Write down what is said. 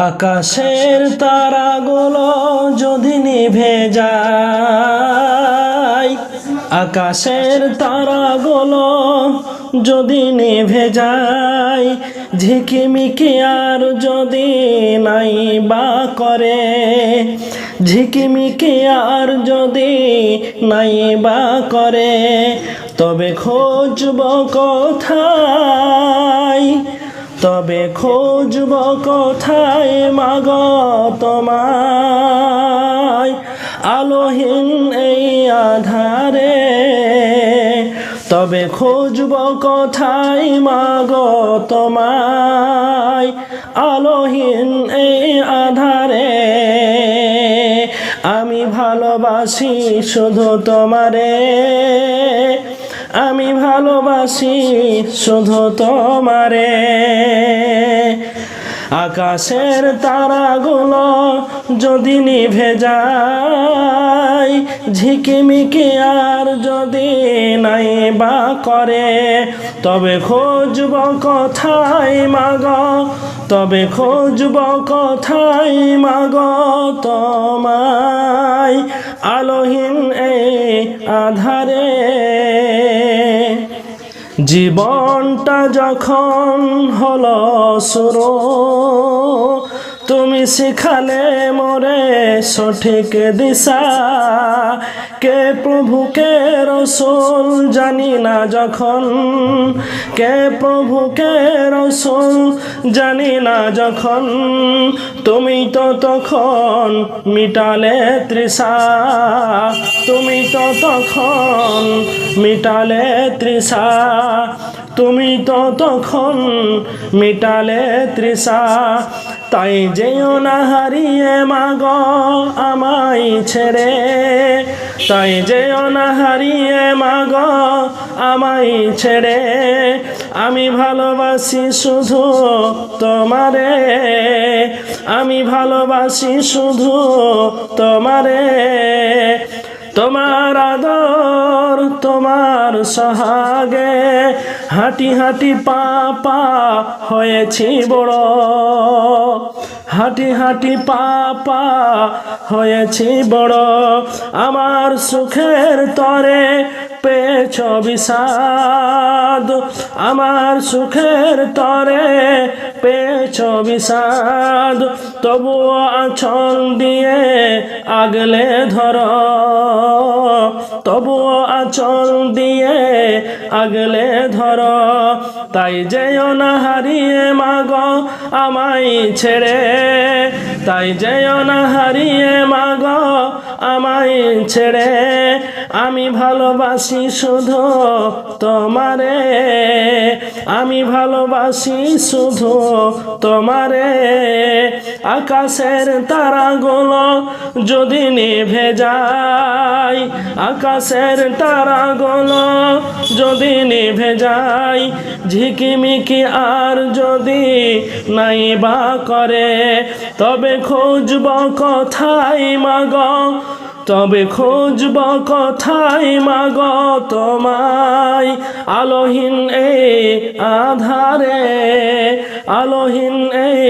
আকাশের তারাগুলো যদি নিভে যায়, আকাশের তারাগুলো যদি নিভে যায়, ঝিকিমিকি আর যদি নাই বা করে, ঝিকিমিকি আর যদি নাই বা করে, তবে খোঁজব কোথায়? তবে খুঁজব কোথায় মাগ তোমায়? আলোহীন এই আধারে তবে খুঁজব কোথায় মাগ তোমায়? আলোহীন এই আধারে আমি ভালোবাসি শুধু তোমারে। আমি ভালোবাসি শুধু তোমারে। আকাশের তারাগুলো যদি নিভে যায়, ঝিকিমিকি আর যদি নাই বা করে, তবে খুঁজব কথাই মাগ? তবে খুঁজব কোথায় মাগ তোমায়? আলোহীন এই আধারে জীবনটা যখন হল শুরু তুমি শিখালে মোরে সঠিক দিশা। কে প্রভুকে রসুল, জানি না যখন। কে প্রভুকে রসুল, জানি না যখন। তুমি তো তখন মিটালে তৃষা। তুমি তো তখন মিটালে তৃষা। তুমি তো তখন মিটালে তৃষা। তাই যেও না হারিয়ে মাগ আমায় ছেড়ে। তাই যেও না হারিয়ে মাগ আমায় ছেড়ে। আমি ভালোবাসি শুধু তোমারে। আমি ভালোবাসি শুধু তোমারে। তোমার আদর, তোমার সহাগে হাঁটি হাঁটি পা পা হয়েছি বড়। হাঁটি হাঁটি পা পা হয়েছি বড়। আমার সুখের তরে পেছ বিষাদ আমার সুখের তরে পেছ বিষাদ তবুও আছল দিয়ে আগলে ধর, তবুও আচল দিয়ে আগলে ধর। তাই যেও না হারিয়ে মাগ আমায় ছেড়ে, তাই যেও না হারিয়ে মাগ আমায় ছেড়ে আমি ভালোবাসি শুধু তোমারে। আমি ভালোবাসি শুধু তোমারে, আকাশের তারাগুলো যদি নিভে যায়, আকাশের তারাগুলো যদি নিভে যায়, ঝিকিমিকি আর যদি নাই বা করে, তবে খুঁজব কথাই মাগ? তবে খুঁজব কথাই মাগ তোমায়? আলোহীন আধারে আলোহীন এই